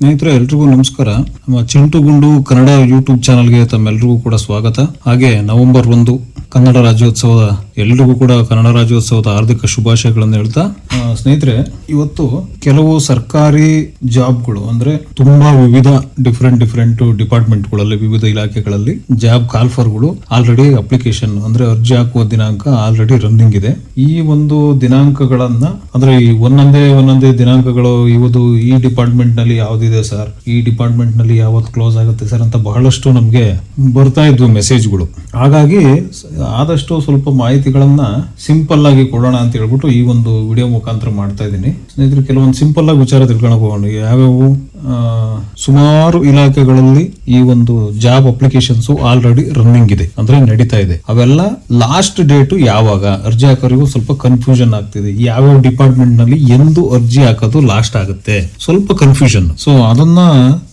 ಸ್ನೇಹಿತರೆ, ಎಲ್ರಿಗೂ ನಮಸ್ಕಾರ. ನಮ್ಮ ಚಿಂಟು ಗುಂಡು ಕನ್ನಡ ಯೂಟ್ಯೂಬ್ ಚಾನಲ್ಗೆ ತಮ್ಮೆಲ್ರಿಗೂ ಕೂಡ ಸ್ವಾಗತ. ಹಾಗೆ ನವೆಂಬರ್ ಒಂದು ಕನ್ನಡ ರಾಜ್ಯೋತ್ಸವದ ಎಲ್ರಿಗೂ ಕೂಡ ಕನ್ನಡ ರಾಜ್ಯೋತ್ಸವದ ಹಾರ್ದಿಕ ಶುಭಾಶಯಗಳನ್ನು ಹೇಳ್ತಾ ಸ್ನೇಹಿತರೆ, ಇವತ್ತು ಕೆಲವು ಸರ್ಕಾರಿ ಜಾಬ್ಗಳು ಅಂದ್ರೆ ತುಂಬಾ ವಿವಿಧ ಡಿಫ್ರೆಂಟ್ ಡಿಫ್ರೆಂಟ್ ಡಿಪಾರ್ಟ್ಮೆಂಟ್ಗಳಲ್ಲಿ, ವಿವಿಧ ಇಲಾಖೆಗಳಲ್ಲಿ ಜಾಬ್ ಕಾಲ್ಫರ್ಗಳು ಆಲ್ರೆಡಿ ಅಪ್ಲಿಕೇಶನ್ ಅಂದ್ರೆ ಅರ್ಜಿ ಹಾಕುವ ದಿನಾಂಕ ಆಲ್ರೆಡಿ ರನ್ನಿಂಗ್ ಇದೆ. ಈ ಒಂದು ದಿನಾಂಕಗಳನ್ನ ಅಂದ್ರೆ ಈ ಒಂದೊಂದೇ ಒಂದೊಂದೇ ದಿನಾಂಕಗಳು ಇವತ್ತು ಈ ಡಿಪಾರ್ಟ್ಮೆಂಟ್ನಲ್ಲಿ ಯಾವ್ದಿದೆ ಸರ್? ಈ ಡಿಪಾರ್ಟ್ಮೆಂಟ್ನಲ್ಲಿ ಯಾವತ್ತು ಕ್ಲೋಸ್ ಆಗುತ್ತೆ ಸರ್ ಅಂತ ಬಹಳಷ್ಟು ನಮ್ಗೆ ಬರ್ತಾ ಇದ್ವು ಮೆಸೇಜ್ಗಳು. ಹಾಗಾಗಿ ಆದಷ್ಟು ಸ್ವಲ್ಪ ಮಾಹಿತಿಗಳನ್ನ ಸಿಂಪಲ್ ಆಗಿ ಕೊಡೋಣ ಅಂತ ಹೇಳ್ಬಿಟ್ಟು ಈ ಒಂದು ವಿಡಿಯೋ ಮುಖಾಂತರ ಮಾಡ್ತಾ ಇದ್ದೀನಿ. ಸ್ನೇಹಿತರೆ, ಕೆಲವೊಂದು ಸಿಂಪಲ್ ಆಗಿ ವಿಚಾರ ತಿಳ್ಕೊಳಕ್ ಹೋಗೋಣ. ಯಾವ್ಯಾವು? ಸುಮಾರು ಇಲಾಖೆಗಳಲ್ಲಿ ಈ ಒಂದು ಜಾಬ್ ಅಪ್ಲಿಕೇಶನ್ಸ್ ಆಲ್ರೆಡಿ ರನ್ನಿಂಗ್ ಇದೆ. ಅಂದ್ರೆ ನಡೀತಾ ಇದೆ. ಅವೆಲ್ಲ ಲಾಸ್ಟ್ ಡೇಟ್ ಯಾವಾಗ? ಅರ್ಜಿ ಹಾಕೋರಿಗೂ ಸ್ವಲ್ಪ ಕನ್ಫ್ಯೂಷನ್ ಆಗ್ತಿದೆ. ಯಾವ ಡಿಪಾರ್ಟ್ಮೆಂಟ್ನಲ್ಲಿ ಎಂದು ಅರ್ಜಿ ಹಾಕೋದು ಲಾಸ್ಟ್ ಆಗುತ್ತೆ. ಸ್ವಲ್ಪ ಕನ್ಫ್ಯೂಷನ್ ಸೊ ಅದನ್ನ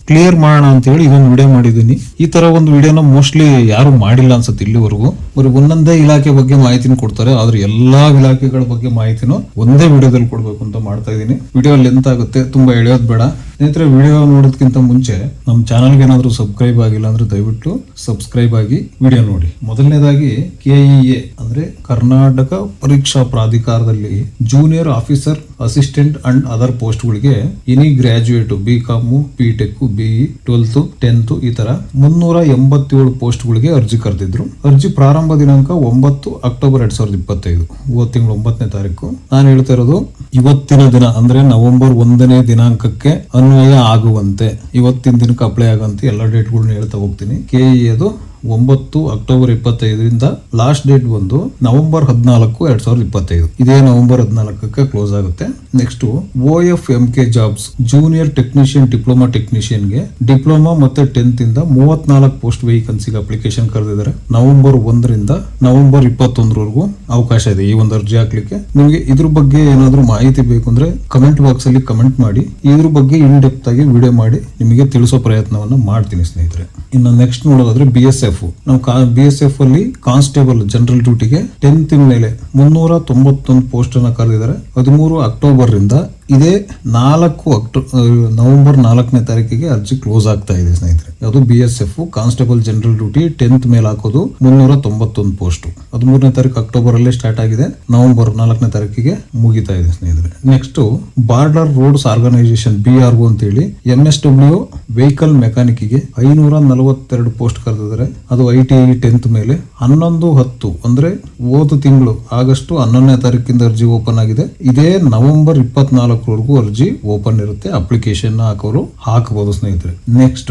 ಕ್ಲಿಯರ್ ಮಾಡೋಣ ಅಂತ ಹೇಳಿ ಇದೊಂದು ವಿಡಿಯೋ ಮಾಡಿದ್ದೀನಿ. ಈ ತರ ಒಂದು ವಿಡಿಯೋನ ಮೋಸ್ಟ್ಲಿ ಯಾರು ಮಾಡಿಲ್ಲ ಅನ್ಸುತ್ತೆ ಇಲ್ಲಿವರೆಗೂ. ಬರೀ ಒಂದೊಂದೇ ಇಲಾಖೆ ಬಗ್ಗೆ ಮಾಹಿತಿನ ಕೊಡ್ತಾರೆ. ಆದ್ರೆ ಎಲ್ಲಾ ಇಲಾಖೆಗಳ ಬಗ್ಗೆ ಮಾಹಿತಿನೂ ಒಂದೇ ವಿಡಿಯೋದಲ್ಲಿ ಕೊಡ್ಬೇಕು ಅಂತ ಮಾಡ್ತಾ ಇದ್ದೀನಿ. ವಿಡಿಯೋ ಲೆಂತ್ ಆಗುತ್ತೆ. ತುಂಬಾ ಎಳೆಯೋದು ಬೇಡ. ಸ್ನೇಹಿತರೆ, ವಿಡಿಯೋ ನೋಡೋದಕ್ಕಿಂತ ಮುಂಚೆ ನಮ್ಮ ಚಾನಲ್ಗೆ ಏನಾದರೂ ಸಬ್ಸ್ಕ್ರೈಬ್ ಆಗಿಲ್ಲ ಅಂದ್ರೆ ದಯವಿಟ್ಟು ಸಬ್ಸ್ಕ್ರೈಬ್ ಆಗಿ ವಿಡಿಯೋ ನೋಡಿ. ಮೊದಲನೇದಾಗಿ ಕೆಇಎ ಅಂದ್ರೆ ಕರ್ನಾಟಕ ಪರೀಕ್ಷಾ ಪ್ರಾಧಿಕಾರದಲ್ಲಿ junior officer assistant and other ಪೋಸ್ಟ್ಗಳಿಗೆ any graduate B com B tech BE twelfth tenth ಈ ತರ ಮುನ್ನೂರ ಎಂಬತ್ತೇಳು ಪೋಸ್ಟ್ಗಳಿಗೆ ಅರ್ಜಿ ಕರೆದಿದ್ರು. ಅರ್ಜಿ ಪ್ರಾರಂಭ ದಿನಾಂಕ ಒಂಬತ್ತು ಅಕ್ಟೋಬರ್ ಎರಡ್ ಸಾವಿರದ ಇಪ್ಪತ್ತೈದು ಇವತ್ತು ತಿಂಗಳು ಒಂಬತ್ತನೇ ತಾರೀಕು. ನಾನು ಹೇಳ್ತಾ ಇರೋದು, ಇವತ್ತಿನ ದಿನ ಅಂದ್ರೆ ನವೆಂಬರ್ ಒಂದನೇ ದಿನಾಂಕಕ್ಕೆ ಅನ್ವಯ ಆಗುವಂತೆ ಇವತ್ತಿನ ದಿನಕ್ಕೆ ಅಪ್ಲೈ ಆಗುವಂತೆ ಎಲ್ಲ ಡೇಟ್ಗಳನ್ನ ಹೇಳ್ತಾ ಹೋಗ್ತೀನಿ. ಕೆಇಎದು ಒಂಬತ್ತು ಅಕ್ಟೋಬರ್ ಇಪ್ಪತ್ತೈದರಿಂದ ಲಾಸ್ಟ್ ಡೇಟ್ ಬಂದು ನವೆಂಬರ್ ಹದಿನಾಲ್ಕು ಎರಡ್ ಸಾವಿರದ ಇಪ್ಪತ್ತೈದು. ಇದೇ ನವೆಂಬರ್ ಹದಿನಾಲ್ಕಕ್ಕೆ ಕ್ಲೋಸ್ ಆಗುತ್ತೆ. Next O F M K jobs junior technician diploma ಟೆಕ್ನಿಷಿಯನ್ಗೆ diploma ಮತ್ತೆ ಟೆಂತ್ ಇಂದ ಮೂವತ್ನಾಲ್ಕು ಪೋಸ್ಟ್ ವೆಹಿಕನ್ಸಿಗೆ ಅಪ್ಲಿಕೇಶನ್ ಕರೆದಿದ್ದಾರೆ. ನವೆಂಬರ್ ಒಂದರಿಂದ ನವೆಂಬರ್ ಇಪ್ಪತ್ತೊಂದರವರೆಗೂ ಅವಕಾಶ ಇದೆ ಈ ಒಂದು ಅರ್ಜಿ ಹಾಕ್ಲಿಕ್ಕೆ. ನಿಮಗೆ ಇದ್ರ ಬಗ್ಗೆ ಏನಾದರೂ ಮಾಹಿತಿ ಬೇಕು ಅಂದ್ರೆ ಕಮೆಂಟ್ ಬಾಕ್ಸ್ ಅಲ್ಲಿ ಕಮೆಂಟ್ ಮಾಡಿ. ಇದ್ರ ಬಗ್ಗೆ ಇನ್ ಡೆಪ್ತ್ ಆಗಿ ವಿಡಿಯೋ ಮಾಡಿ. ನಿಮಗೆ ತಿಳಿಸೋ ಪ್ರಯತ್ನವನ್ನು ಮಾಡ್ತೀನಿ ಸ್ನೇಹಿತರೆ. ಇನ್ನು ನೆಕ್ಸ್ಟ್ ನೋಡೋದಾದ್ರೆ ಬಿ ಎಸ್ ಎಫ್ ನಾವು ಬಿ ಎಸ್ ಎಫ್ ಅಲ್ಲಿ ಕಾನ್ಸ್ಟೇಬಲ್ ಜನರಲ್ ಡ್ಯೂಟಿಗೆ ಟೆಂತ್ ಮೇಲೆ ಮುನ್ನೂರ ತೊಂಬತ್ತೊಂದು ಪೋಸ್ಟ್ ಅನ್ನ ಕರೆದಿದ್ದಾರೆ. ಹದಿಮೂರು ಅಕ್ಟೋಬರ್ ರಿಂದ ಇದೇ ನಾಲ್ಕು ಅಕ್ಟೋ ನವೆಂಬರ್ ನಾಲ್ಕನೇ ತಾರೀಕಿಗೆ ಅರ್ಜಿ ಕ್ಲೋಸ್ ಆಗ್ತಾ ಇದೆ, ಸ್ನೇಹಿತರೆ. ಅದು B S F constable general duty tenth ಮೇಲೆ ಹಾಕೋದು ಮುನ್ನೂರ ತೊಂಬತ್ತೊಂದು ಪೋಸ್ಟ್ ಹದಿಮೂರನೇ ತಾರೀಕು ಅಕ್ಟೋಬರ್ ಅಲ್ಲೇ ಸ್ಟಾರ್ಟ್ ಆಗಿದೆ. ನವೆಂಬರ್ ನಾಲ್ಕನೇ ತಾರೀಕಿಗೆ ಮುಗಿತಾ ಇದೆ, ಸ್ನೇಹಿತರೆ. Next border roads organisation B R ಅಂತ ಹೇಳಿ ಎಂ ಎಸ್ ಡಬ್ಲ್ಯೂ ವೆಹಿಕಲ್ ಮೆಕ್ಯಾನಿಕ್ಗೆ ಐನೂರ ನಲವತ್ತೆರಡು ಪೋಸ್ಟ್ ಕರೆದಿದ್ದಾರೆ. ಅದು ಐ ಟಿ ಐ ಟೆಂತ್ ಮೇಲೆ ಹನ್ನೊಂದು ಹತ್ತು, ಅಂದ್ರೆ ಓದು ತಿಂಗಳು, ಆಗಸ್ಟ್ ಹನ್ನೊಂದನೇ ತಾರೀಕಿಂದ ಅರ್ಜಿ ಓಪನ್ ಆಗಿದೆ. ಇದೇ ನವೆಂಬರ್ ಇಪ್ಪತ್ನಾಲ್ಕರವರೆಗೂ ಅರ್ಜಿ ಓಪನ್ ಇರುತ್ತೆ ಅಪ್ಲಿಕೇಶನ್ ಹಾಕೋರು ಹಾಕಬಹುದು ಸ್ನೇಹಿತರೆ. Next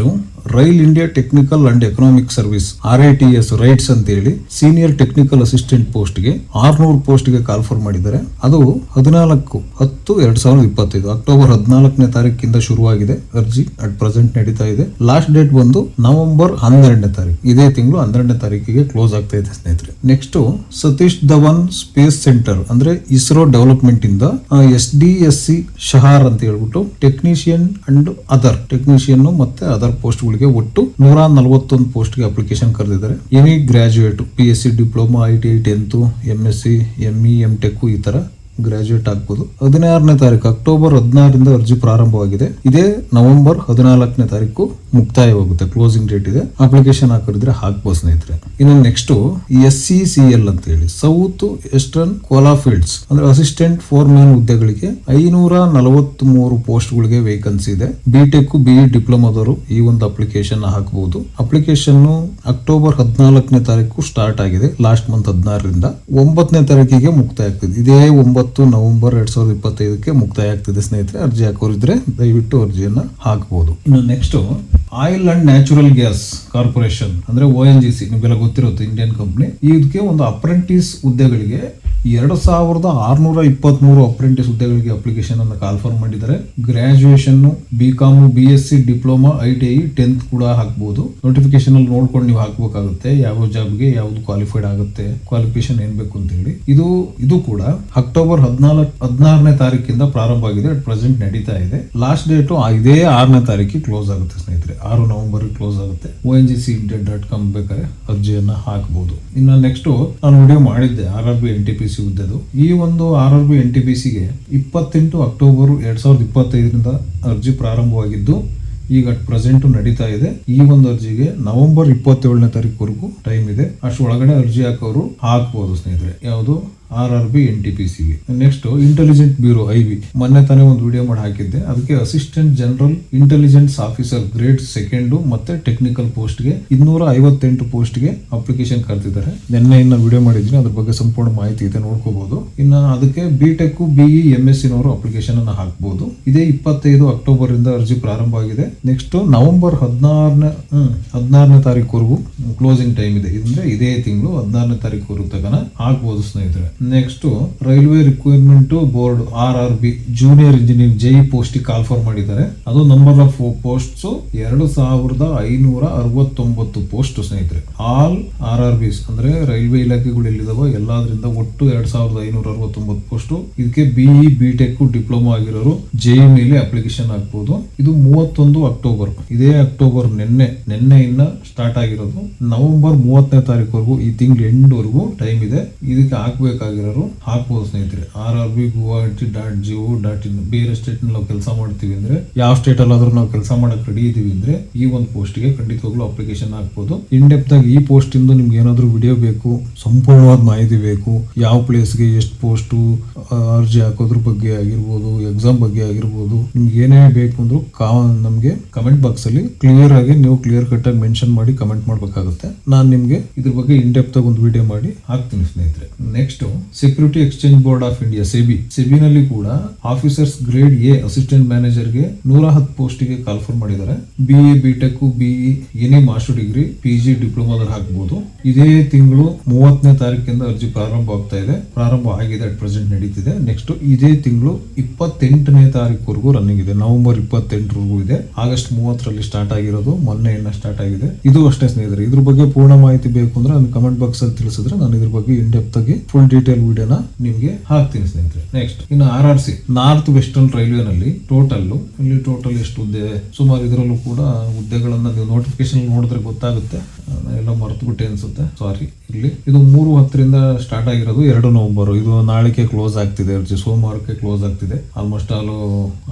rail India technical and economic service R I T S RITES ಅಂತ ಹೇಳಿ ಸೀನಿಯರ್ ಟೆಕ್ನಿಕಲ್ ಅಸಿಸ್ಟೆಂಟ್ ಪೋಸ್ಟ್ ಪೋಸ್ಟ್ಗೆ ಆರ್ನೂರು ಪೋಸ್ಟ್ಗೆ ಕಾಲ್ಫರ್ ಮಾಡಿದ್ದಾರೆ. ಅದು ಹದಿನಾಲ್ಕು, ಹತ್ತು, ಎರಡ್ ಸಾವಿರದ ಇಪ್ಪತ್ತೈದು, ಅಕ್ಟೋಬರ್ ಹದಿನಾಲ್ಕನೇ ತಾರೀಕಿಂದ ಶುರುವಾಗಿದೆ. ಅರ್ಜಿ ಅಟ್ ಪ್ರೆಸೆಂಟ್ ನಡೀತಾ ಇದೆ. ಲಾಸ್ಟ್ ಡೇಟ್ ಬಂದು ನವೆಂಬರ್ ಹನ್ನೆರಡನೇ ತಾರೀಕು, ಇದೇ ತಿಂಗಳು ಹನ್ನೆರಡನೇ ತಾರೀಕಿಗೆ ಕ್ಲೋಸ್ ಆಗ್ತಾ ಇದೆ ಸ್ನೇಹಿತರೆ. Next Satish Dhawan space centre ಅಂದ್ರೆ ಇಸ್ರೋ ಡೆವಲಪ್ಮೆಂಟ್ ಇಂದ S D S C Shar ಅಂತ ಹೇಳ್ಬಿಟ್ಟು ಟೆಕ್ನಿಷಿಯನ್ ಅಂಡ್ ಅದರ್ ಟೆಕ್ನಿಷಿಯನ್ ಮತ್ತೆ ಅದರ್ ಪೋಸ್ಟ್ ಗಳಿಗೆ ಒಟ್ಟು ನೂರ ನಲವತ್ತೊಂದು ಪೋಸ್ಟ್ಗೆ ಅಪ್ಲಿಕೇಶನ್ ಕರೆದಿದ್ದಾರೆ. Any graduate P S C diploma I T I tenth M S C ME M tech ಈ ತರ ಗ್ರಾಜುಯೇಟ್ ಆಗ್ಬೋದು. ಹದಿನಾರನೇ ತಾರೀಕು ಅಕ್ಟೋಬರ್ ಹದಿನಾರರಿಂದ ಅರ್ಜಿ ಪ್ರಾರಂಭವಾಗಿದೆ. ಇದೇ ನವೆಂಬರ್ ಹದಿನಾಲ್ಕನೇ ತಾರೀಕು ಮುಕ್ತಾಯವಾಗುತ್ತೆ. ಕ್ಲೋಸಿಂಗ್ ಡೇಟ್ ಇದೆ. ಅಪ್ಲಿಕೇಶನ್ ಹಾಕಿದ್ರೆ ಹಾಕ್ಬೋದು ಸ್ನೇಹಿತರೆ. ಇನ್ನು next S C C L ಅಂತ ಹೇಳಿ ಸೌತ್ ವೆಸ್ಟರ್ನ್ ಕೋಲಾ ಫೀಲ್ಡ್ಸ್ ಅಂದ್ರೆ ಅಸಿಸ್ಟೆಂಟ್ ಫೋರ್ ಮ್ಯಾನ್ ಹುದ್ದೆಗಳಿಗೆ ಐನೂರ ನಲವತ್ತ್ ಮೂರು ಪೋಸ್ಟ್ ಗಳಿಗೆ ವೇಕೆನ್ಸಿ ಇದೆ ಬಿ ಟೆಕ್ ಬಿ ಡಿಪ್ಲೊಮಾದವರು ಈ ಒಂದು ಅಪ್ಲಿಕೇಶನ್ ಹಾಕಬಹುದು ಅಪ್ಲಿಕೇಶನ್ ಅಕ್ಟೋಬರ್ ಹದಿನಾಲ್ಕನೇ ತಾರೀಕು ಸ್ಟಾರ್ಟ್ ಆಗಿದೆ. ಲಾಸ್ಟ್ ಮಂತ್ ಹದಿನಾರರಿಂದ. ಒಂಬತ್ತನೇ ತಾರೀಕಿಗೆ ಮುಕ್ತಾಯ ಆಗ್ತದೆ. ಇದೇ ಒಂಬತ್ತು ನವೆಂಬರ್ ಎರಡ್ ಸಾವಿರದ ಇಪ್ಪತ್ತೈದಕ್ಕೆ ಮುಕ್ತಾಯ ಆಗ್ತಿದೆ ಸ್ನೇಹಿತರೆ. ಅರ್ಜಿ ಹಾಕೋರಿದ್ರೆ ದಯವಿಟ್ಟು ಅರ್ಜಿಯನ್ನ ಹಾಕಬಹುದು ಇನ್ನು next oil and natural gas corporation ಅಂದ್ರೆ ಓ ಎನ್ ಜಿ ಸಿ ನಿಮಗೆಲ್ಲ ಗೊತ್ತಿರುತ್ತೆ ಇಂಡಿಯನ್ ಕಂಪ್ನಿ ಇದಕ್ಕೆ ಒಂದು ಅಪ್ರೆಂಟಿಸ್ ಹುದ್ದೆಗಳಿಗೆ ಎರಡು ಸಾವಿರದ ಆರ್ನೂರ ಇಪ್ಪತ್ಮೂರು ಅಪ್ರೆಂಟಿಸ್ ಹುದ್ದೆಗಳಿಗೆ ಅಪ್ಲಿಕೇಶನ್ ಅನ್ನು ಕಾಲ್ಫರ್ ಮಾಡಿದ್ದಾರೆ. Graduation B com B S C diploma I T I tenth ಕೂಡ ಹಾಕ್ಬೋದು. ನೋಟಿಫಿಕೇಶನ್ ಅಲ್ಲಿ ನೋಡ್ಕೊಂಡು ನೀವು ಹಾಕಬೇಕಾಗುತ್ತೆ. ಯಾವ ಜಾಬ್ಗೆ ಯಾವ್ದು ಕ್ವಾಲಿಫೈಡ್ ಆಗುತ್ತೆ ಕ್ವಾಲಿಫಿಕೇಶನ್ ಏನ್ ಬೇಕು ಅಂತ ಹೇಳಿ. ಇದು ಇದು ಕೂಡ ಅಕ್ಟೋಬರ್ ಹದಿನಾಲ್ಕು, ಹದಿನಾರನೇ ತಾರೀಕಿಂದ ಪ್ರಾರಂಭ ಆಗಿದೆ. ಅಟ್ ಪ್ರೆಸೆಂಟ್ ನಡೀತಾ ಇದೆ. ಲಾಸ್ಟ್ ಡೇಟ್ ಇದೇ ಆರನೇ ತಾರೀಕಿಗೆ ಕ್ಲೋಸ್ ಆಗುತ್ತೆ ಸ್ನೇಹಿತರೆ. ಆರು ನವೆಂಬರ್ ಕ್ಲೋಸ್ ಆಗುತ್ತೆ. O N G C India dot com ಬೇಕಾದ್ರೆ ಅರ್ಜಿಯನ್ನ ಹಾಕಬಹುದು ಇನ್ನು ನೆಕ್ಸ್ಟ್ ನಾನು ವಿಡಿಯೋ ಮಾಡಿದ್ದೆ. R R B N T P C ಹುದ್ದೆದು ಈ ಒಂದು R R B N T P ಸಿಗೆ ಇಪ್ಪತ್ತೆಂಟು ಅಕ್ಟೋಬರ್ ಎರಡ್ ಸಾವಿರದ ಇಪ್ಪತ್ತೈದರಿಂದ ಅರ್ಜಿ ಪ್ರಾರಂಭವಾಗಿದ್ದು, ಈಗ ಅಟ್ ಪ್ರೆಸೆಂಟ್ ನಡೀತಾ ಇದೆ. ಈ ಒಂದು ಅರ್ಜಿಗೆ ನವೆಂಬರ್ ಇಪ್ಪತ್ತೇಳನೇ ತಾರೀಕುವರೆಗೂ ಟೈಮ್ ಇದೆ. ಅಷ್ಟೊಳಗಡೆ ಅರ್ಜಿ ಹಾಕೋರು ಹಾಕ್ಬೋದು ಸ್ನೇಹಿತರೆ. ಯಾವುದು? R R B N T P C next intelligent bureau I B ಮೊನ್ನೆ ತಾನೇ ಒಂದು ವಿಡಿಯೋ ಮಾಡಿ ಹಾಕಿದ್ದೆ. ಅದಕ್ಕೆ assistant general intelligence officer grade second ಮತ್ತೆ ಟೆಕ್ನಿಕಲ್ ಪೋಸ್ಟ್ಗೆ ಇನ್ನೂರ ಐವತ್ತೆಂಟು ಪೋಸ್ಟ್ಗೆ ಅಪ್ಲಿಕೇಶನ್ ಕರೆದಿದ್ದಾರೆ ನಿನ್ನೆ ಇನ್ನ ವಿಡಿಯೋ ಮಾಡಿದ್ದೀನಿ ಅದ್ರ ಬಗ್ಗೆ ಸಂಪೂರ್ಣ ಮಾಹಿತಿ ಇದೆ ನೋಡ್ಕೋಬಹುದು ಇನ್ನು ಅದಕ್ಕೆ B tech BE M S ಸಿನವರು application ಅನ್ನು ಹಾಕಬಹುದು ಇದೇ ಇಪ್ಪತ್ತೈದು ಅಕ್ಟೋಬರ್ ಇಂದ ಅರ್ಜಿ ಪ್ರಾರಂಭ ಆಗಿದೆ. ನೆಕ್ಸ್ಟ್ ನವೆಂಬರ್ ಹದಿನಾರನೇ ಹದಿನಾರನೇ ತಾರೀಕುವರೆಗೂ ಕ್ಲೋಸಿಂಗ್ ಟೈಮ್ ಇದೆ. ಅಂದ್ರೆ ಇದೇ ತಿಂಗಳು ಹದಿನಾರನೇ ತಾರೀಕು ತಗನ ಹಾಕ್ಬೋದು ಸ್ನೇಹಿತರೆ. Next railway requirement board R R B junior engineer Jai post call for ಮಾಡಿದ್ದಾರೆ. ಅದು ನಂಬರ್ ಆಫ್ ಪೋಸ್ಟ್ ಎರಡು ಸಾವಿರದ ಐನೂರ ಅರವತ್ತೊಂಬತ್ತು ಪೋಸ್ಟ್ ಸ್ನೇಹಿತರೆ. ಆಲ್ ಆರ್ ಆರ್ ಬಿಸ್ ಅಂದ್ರೆ ರೈಲ್ವೆ ಇಲಾಖೆಗಳು ಎಲ್ಲಿದಾವ ಎಲ್ಲಾದ್ರಿಂದ ಒಟ್ಟು ಎರಡ್ ಸಾವಿರದ ಐನೂರ ಅರವತ್ತೊಂಬತ್ತು ಪೋಸ್ಟ್ ಇದಕ್ಕೆ ಬಿಇ ಬಿ ಟೆಕ್ ಡಿಪ್ಲೊಮಾ ಆಗಿರೋರು ಜೆ ಮೇಲೆ ಅಪ್ಲಿಕೇಶನ್ ಹಾಕ್ಬಹುದು ಇದು ಮೂವತ್ತೊಂದು ಅಕ್ಟೋಬರ್ ಇದೇ ಅಕ್ಟೋಬರ್ ನಿನ್ನೆ, ನಿನ್ನೆಯಿಂದ ಸ್ಟಾರ್ಟ್ ಆಗಿರೋದು. ನವೆಂಬರ್ ಮೂವತ್ತನೇ ತಾರೀಕುವರೆಗೂ ಈ ತಿಂಗಳು ಎಂಡ್ವರೆಗೂ ಟೈಮ್ ಇದೆ. ಇದಕ್ಕೆ ಹಾಕ್ಬೇಕಾಗಿರೋರು ಹಾಕ್ಬೋದು ಸ್ನೇಹಿತರೆ. R R B Guwahati dot G O dot in ಬೇರೆ ಸ್ಟೇಟ್ ನಾವು ಕೆಲಸ ಮಾಡ್ತೀವಿ ಅಂದ್ರೆ, ಯಾವ ಸ್ಟೇಟ್ ಅಲ್ಲಾದ್ರೂ ನಾವು ಕೆಲಸ ಮಾಡಕ್ ರೆಡಿ ಇದೀವಿ ಅಂದ್ರೆ, ಈ ಒಂದು ಪೋಸ್ಟ್ಗೆ ಖಂಡಿತವಾಗ್ಲೂ ಅಪ್ಲಿಕೇಶನ್ ಹಾಕ್ಬೋದು. ಇನ್ ಡೆಪ್ತ್ ಆಗಿ ಈ ಪೋಸ್ಟ್ ಇಂದ ನಿಮ್ಗೆ ಏನಾದ್ರು ವಿಡಿಯೋ ಬೇಕು, ಸಂಪೂರ್ಣವಾದ ಮಾಹಿತಿ ಬೇಕು, ಯಾವ ಪ್ಲೇಸ್ಗೆ ಎಷ್ಟು ಪೋಸ್ಟು ಅರ್ಜಿ ಹಾಕೋದ್ರ ಬಗ್ಗೆ ಆಗಿರ್ಬೋದು ಎಕ್ಸಾಮ್ ಬಗ್ಗೆ ಆಗಿರ್ಬೋದು, ನಿಮ್ಗೆ ಏನೇ ಬೇಕು ಅಂದ್ರೂ ಕಾ, ನಮಗೆ ಕಮೆಂಟ್ ಬಾಕ್ಸ್ ಅಲ್ಲಿ ಕ್ಲಿಯರ್ ಆಗಿ ನೀವು ಕ್ಲಿಯರ್ ಕಟ್ ಆಗಿ ಮೆನ್ಷನ್ ಮಾಡಿ ಕಮೆಂಟ್ ಮಾಡ್ಬೇಕಾಗುತ್ತೆ. ನಾನು ನಿಮ್ಗೆ ಇದ್ರ ಬಗ್ಗೆ ಇನ್ ಡೆಪ್ತ್ ಆಗಿ ಒಂದು ವಿಡಿಯೋ ಮಾಡಿ ಹಾಕ್ತೀನಿ ಸ್ನೇಹಿತರೆ. Next security exchange board of India SEBI ಸೆಬಿನಲ್ಲಿ ಕೂಡ ಆಫೀಸರ್ಸ್ ಗ್ರೇಡ್ ಎ ಅಸಿಸ್ಟೆಂಟ್ ಮ್ಯಾನೇಜರ್ಗೆ ನೂರ ಹತ್ತು ಪೋಸ್ಟಿಗೆ ಕಾಲ್ ಕಾಲ್ಫರ್ ಮಾಡಿದ್ದಾರೆ. B A B tech BE any master degree P G ಡಿಪ್ಲೊಮಾದಲ್ಲಿ ಹಾಕಬಹುದು ಇದೇ ತಿಂಗಳು ಮೂವತ್ತನೇ ತಾರೀಕಿಂದ ಅರ್ಜಿ ಪ್ರಾರಂಭ ಆಗ್ತಾ ಇದೆ. ಪ್ರಾರಂಭ ಆಗಿದೆ ಅಟ್ ಪ್ರೆಸೆಂಟ್ ನಡೀತಿದೆ. ನೆಕ್ಸ್ಟ್ ಇದೇ ತಿಂಗಳು ಇಪ್ಪತ್ತೆಂಟನೇ ತಾರೀಕುವರೆಗೂ ರನ್ನಿಂಗ್ ಇದೆ. ನವೆಂಬರ್ ಇಪ್ಪತ್ತೆಂಟರವರೆಗೂ ಇದೆ. ಆಗಸ್ಟ್ ಮೂವತ್ತರಲ್ಲಿ ಸ್ಟಾರ್ಟ್ ಆಗಿರೋದು. ಮೊನ್ನೆ ಇನ್ನ ಸ್ಟಾರ್ಟ್ ಆಗಿದೆ. ಇದು ಅಷ್ಟೇ ಸ್ನೇಹಿತರೆ, ಇದ್ರ ಬಗ್ಗೆ ಪೂರ್ಣ ಮಾಹಿತಿ ಬೇಕು ಅಂದ್ರೆ ಕಮೆಂಟ್ ಬಾಕ್ಸ್ ಅಲ್ಲಿ ತಿಳಿಸಿದ್ರೆ ನಾನು ಇದ್ರ ಬಗ್ಗೆ ಇನ್ ಡೆಪ್ತ್ ಆಗಿ ಫುಲ್ ಡೀಟೇಲ್ ವಿಡಿಯೋನ ನಿಮಗೆ ಹಾಕ್ತೀನಿ ಸ್ನೇಹಿತರೆ. ನೆಕ್ಸ್ಟ್ ಇನ್ನು R R C north western railway ನಲ್ಲಿ ಟೋಟಲ್ ಇಲ್ಲಿ ಟೋಟಲ್ ಎಷ್ಟು ಹುದ್ದೆ ಸುಮಾರು ಇದರಲ್ಲೂ ಕೂಡ ಹುದ್ದೆಗಳನ್ನ ನೀವು ನೋಟಿಫಿಕೇಶನ್ ನೋಡಿದ್ರೆ ಗೊತ್ತಾಗುತ್ತೆ. ಎಲ್ಲ ಮರ್ತು ಬಿಟ್ಟೆ ಅನ್ಸುತ್ತೆ. ಸಾರಿ ಇಲ್ಲಿ, ಇದು ಮೂರು ಹತ್ತರಿಂದ ಸ್ಟಾರ್ಟ್ ಆಗಿರೋದು ಎರಡು ನವೆಂಬರ್ ಇದು ನಾಳೆಗೆ ಕ್ಲೋಸ್ ಆಗ್ತಿದೆ. ಅರ್ಜಿ ಸೋಮವಾರಕ್ಕೆ ಕ್ಲೋಸ್ ಆಗ್ತಿದೆ. ಆಲ್ಮೋಸ್ಟ್ ಆಲ್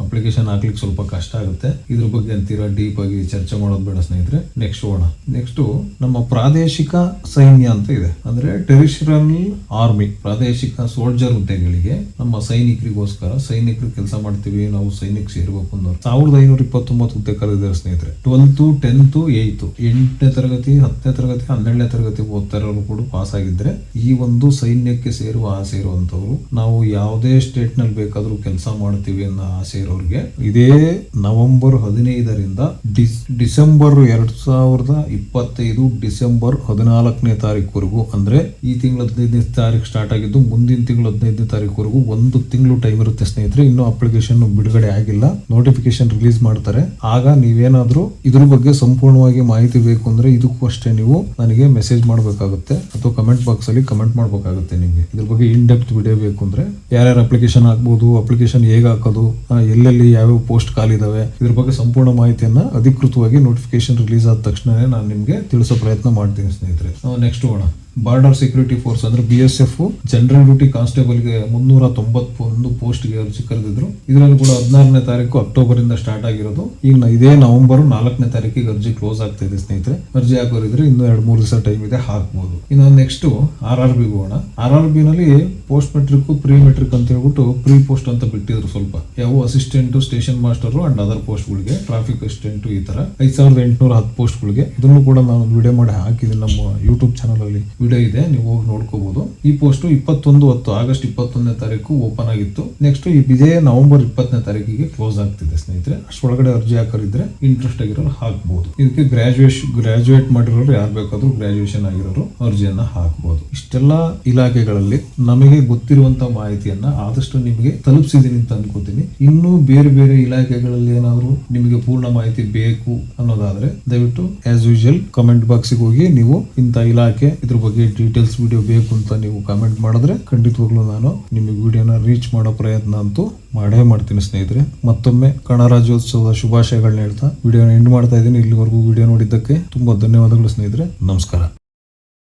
ಅಪ್ಲಿಕೇಶನ್ ಹಾಕ್ಲಿಕ್ಕೆ ಸ್ವಲ್ಪ ಕಷ್ಟ ಆಗುತ್ತೆ. ಇದ್ರ ಬಗ್ಗೆ ಅಂತೀರಾ ಡೀಪ್ ಆಗಿ ಚರ್ಚೆ ಮಾಡೋದು ಬೇಡ ಸ್ನೇಹಿತರೆ. ನೆಕ್ಸ್ಟ್ ಹೋಗೋಣ ನೆಕ್ಸ್ಟ್ ನಮ್ಮ ಪ್ರಾದೇಶಿಕ ಸೈನ್ಯ ಅಂತ ಇದೆ. ಅಂದ್ರೆ ಟೆರಿಷನಲ್ ಆರ್ಮಿ ಪ್ರಾದೇಶಿಕ ಸೋಲ್ಜರ್ ಹುದ್ದೆಗಳಿಗೆ ನಮ್ಮ ಸೈನಿಕರಿಗೋಸ್ಕರ ಸೈನಿಕರು ಕೆಲಸ ಮಾಡ್ತೀವಿ, ನಾವು ಸೈನಿಕ ಸೇರ್ಬೇಕು ಅನ್ನೋ ಸಾವಿರದ ಐನೂರ ಇಪ್ಪತ್ತೊಂಬತ್ತು ಹುದ್ದೆ ಕರೆದಿದ್ದಾರೆ ಸ್ನೇಹಿತರೆ. ಟ್ವೆಲ್ತ್ ಟೆಂತ್ ಏಯ್ತು ಎಂಟನೇ ತರಗತಿ, ಹತ್ತನೇ ತರಗತಿ, ಹನ್ನೆರಡನೇ ತರಗತಿ ಓದ್ತಾ ಕೂಡ ಪಾಸ್ ಆಗಿದ್ರೆ ಈ ಒಂದು ಸೈನ್ಯಕ್ಕೆ ಸೇರುವ ಆಸೆ ಇರುವಂತವ್ರು ನಾವು ಯಾವುದೇ ಸ್ಟೇಟ್ನಲ್ಲಿ ಬೇಕಾದ್ರೂ ಕೆಲಸ ಮಾಡ್ತೀವಿ ಅನ್ನೋ ಆಸೆ ಇರೋರಿಗೆ ಇದೇ ನವೆಂಬರ್ ಹದಿನೈದರಿಂದ ಡಿಸ್, ಡಿಸೆಂಬರ್ ಎರಡ್ ಸಾವಿರದ ಇಪ್ಪತ್ತೈದು ಡಿಸೆಂಬರ್ ಹದಿನಾಲ್ಕನೇ ತಾರೀಕುವರೆಗೂ ಅಂದ್ರೆ ಈ ತಿಂಗಳ ಹದಿನೈದನೇ ತಾರೀಕು ಸ್ಟಾರ್ಟ್ ಆಗಿದ್ದು ಮುಂದಿನ ತಿಂಗಳು ಹದಿನೈದನೇ ತಾರೀಕುವರೆಗೂ ಒಂದು ತಿಂಗಳು ಟೈಮ್ ಇರುತ್ತೆ ಸ್ನೇಹಿತರೆ. ಇನ್ನು ಅಪ್ಲಿಕೇಶನ್ ಬಿಡುಗಡೆ ಆಗಿಲ್ಲ. ನೋಟಿಫಿಕೇಶನ್ ರಿಲೀಸ್ ಮಾಡ್ತಾರೆ. ಆಗ ನೀವೇನಾದ್ರೂ ಇದ್ರ ಬಗ್ಗೆ ಸಂಪೂರ್ಣವಾಗಿ ಮಾಹಿತಿ ಬೇಕು ಅಂದ್ರೆ ಇದಕ್ಕೂ ಅಷ್ಟೇ ನೀವು ನನಗೆ ಮೆಸೇಜ್ ಮಾಡಬೇಕಾಗುತ್ತೆ. ಅಥವಾ ಕಮೆಂಟ್ ಬಾಕ್ಸ್ ಅಲ್ಲಿ ಕಮೆಂಟ್ ಮಾಡಬೇಕಾಗುತ್ತೆ ನಿಮಗೆ. ಇದ್ರ ಬಗ್ಗೆ ಇನ್ ಡೆಪ್ತ್ ವಿಡಿಯೋ ಬೇಕು ಅಂದ್ರೆ ಯಾರ್ಯಾರು ಅಪ್ಲಿಕೇಶನ್ ಹಾಕ್ಬೋದು ಅಪ್ಲಿಕೇಶನ್ ಹೇಗೆ ಹಾಕೋದು ಎಲ್ಲೆಲ್ಲಿ ಯಾವ್ಯಾವ ಪೋಸ್ಟ್ ಕಾಲಿದಾವೆ ಇದ್ರ ಬಗ್ಗೆ ಸಂಪೂರ್ಣ ಮಾಹಿತಿಯನ್ನ ಅಧಿಕೃತವಾಗಿ ನೋಟಿಫಿಕೇಶನ್ ರಿಲೀಸ್ ಆದ ತಕ್ಷಣನೇ ನಾನು ನಿಮಗೆ ತಿಳಿಸೋ ಪ್ರಯತ್ನ ಮಾಡ್ತೀನಿ ಸ್ನೇಹಿತರೆ. ನೆಕ್ಸ್ಟ್ ಹೋಗೋಣ ಬಾರ್ಡರ್ ಸೆಕ್ಯೂರಿಟಿ ಫೋರ್ಸ್ ಅಂದ್ರೆ B S F general duty ಕಾನ್ಸ್ಟೇಬಲ್ಗೆ ಮುನ್ನೂರ ತೊಂಬತ್ತೊಂದು ಪೋಸ್ಟ್ಗೆ ಅರ್ಜಿ ಕರೆದಿದ್ರು ಇದರಲ್ಲಿ ಕೂಡ ಹದಿನಾರನೇ ತಾರೀಕು ಅಕ್ಟೋಬರ್ ಇಂದ ಸ್ಟಾರ್ಟ್ ಆಗಿರೋದು. ಈಗ ಇದೇ ನವೆಂಬರ್ ನಾಲ್ಕನೇ ತಾರೀಕಿಗೆ ಅರ್ಜಿ ಕ್ಲೋಸ್ ಆಗ್ತಾ ಇದೆ ಸ್ನೇಹಿತರೆ. ಅರ್ಜಿ ಹಾಕೋರಿದ್ರೆ ಇನ್ನೂ ಎರಡು ಮೂರು ದಿವಸ ಟೈಮ್ ಇದೆ, ಹಾಕ್ಬೋದು. ಇನ್ನು ನೆಕ್ಸ್ಟ್ ಆರ್ ಆರ್ ಬಿ ಹೋಗೋಣ. ಆರ್ ಆರ್ ಬಿ ನಲ್ಲಿ ಪೋಸ್ಟ್ ಮೆಟ್ರಿಕ್ ಪ್ರೀ ಮೆಟ್ರಿಕ್ ಅಂತ ಹೇಳ್ಬಿಟ್ಟು ಪ್ರೀ ಪೋಸ್ಟ್ ಅಂತ ಬಿಟ್ಟಿದ್ರು ಸ್ವಲ್ಪ. ಯಾವ assistant station master and other post ಗಳಿಗೆ ಟ್ರಾಫಿಕ್ ಅಸಿಸ್ಟೆಂಟ್ ಈ ತರ. ಐದ್ ಸಾವಿರದ ಎಂಟುನೂರ ಹತ್ತು ಪೋಸ್ಟ್ ಗಳಿಗೆ. ಇದನ್ನು ಕೂಡ ನಾನು ವಿಡಿಯೋ ಮಾಡಿ ಹಾಕಿದ್ದೀನಿ ನಮ್ಮ ಯೂಟ್ಯೂಬ್ ಚಾನಲ್ ಅಲ್ಲಿ. ವಿಡಿಯೋ ಇದೆ, ನೀವು ಹೋಗಿ ನೋಡ್ಕೋಬಹುದು ಈ ಪೋಸ್ಟ್ ಇಪ್ಪತ್ತೊಂದು ಹತ್ತು, ಆಗಸ್ಟ್ ಇಪ್ಪತ್ತೊಂದನೇ ತಾರೀಕು ಓಪನ್ ಆಗಿತ್ತು. ನೆಕ್ಸ್ಟ್ ಇದೇ ನವೆಂಬರ್ ಇಪ್ಪತ್ತನೇ ತಾರೀಕಿಗೆ ಕ್ಲೋಸ್ ಆಗ್ತಿದೆ, ಸ್ನೇಹಿತರೆ. ಅಷ್ಟೊಳಗಡೆ ಅರ್ಜಿ ಹಾಕೋರಿದ್ರೆ ಇಂಟ್ರೆಸ್ಟ್ ಆಗಿರೋರು ಹಾಕ್ಬಹುದು ಇದಕ್ಕೆ ಗ್ರಾಜುಯೇಷನ್ ಗ್ರಾಜುಯೇಟ್ ಮಾಡಿರೋರು ಯಾರು ಬೇಕಾದ್ರೂ ಗ್ರಾಜುಯೇಷನ್ ಆಗಿರೋರು ಅರ್ಜಿಯನ್ನ ಹಾಕಬಹುದು ಇಷ್ಟೆಲ್ಲ ಇಲಾಖೆಗಳಲ್ಲಿ ನಮಗೆ ಗೊತ್ತಿರುವಂತ ಮಾಹಿತಿಯನ್ನ ಆದಷ್ಟು ನಿಮಗೆ ತಲುಪಿಸಿದೀನಿ ಅಂತ ಅನ್ಕೋತೀನಿ. ಇನ್ನೂ ಬೇರೆ ಬೇರೆ ಇಲಾಖೆಗಳಲ್ಲಿ ಏನಾದ್ರು ನಿಮಗೆ ಪೂರ್ಣ ಮಾಹಿತಿ ಬೇಕು ಅನ್ನೋದಾದ್ರೆ ದಯವಿಟ್ಟು ಆಸ್ ಯೂಶಲ್ ಕಮೆಂಟ್ ಬಾಕ್ಸ್ಗೆ ಹೋಗಿ ನೀವು ಇಂಥ ಇಲಾಖೆ ಇದ್ರ ಬಗ್ಗೆ ಡೀಟೇಲ್ಸ್ ವಿಡಿಯೋ ಬೇಕು ಅಂತ ನೀವು ಕಮೆಂಟ್ ಮಾಡಿದ್ರೆ ಖಂಡಿತವಾಗ್ಲೂ ನಾನು ನಿಮಗೆ ವಿಡಿಯೋನ ರೀಚ್ ಮಾಡೋ ಪ್ರಯತ್ನ ಅಂತೂ ಮಾಡೇ ಮಾಡ್ತೀನಿ ಸ್ನೇಹಿತರೆ. ಮತ್ತೊಮ್ಮೆ ಕಣರಾಜ್ಯೋತ್ಸವದ ರಾಜ್ಯೋತ್ಸವದ ಶುಭಾಶಯಗಳನ್ನ ಹೇಳ್ತಾ ವಿಡಿಯೋನ ಎಂಡ್ ಮಾಡ್ತಾ ಇದ್ದೀನಿ. ಇಲ್ಲಿವರೆಗೂ ವಿಡಿಯೋ ನೋಡಿದ್ದಕ್ಕೆ ತುಂಬಾ ಧನ್ಯವಾದಗಳು ಸ್ನೇಹಿತರೆ. ನಮಸ್ಕಾರ.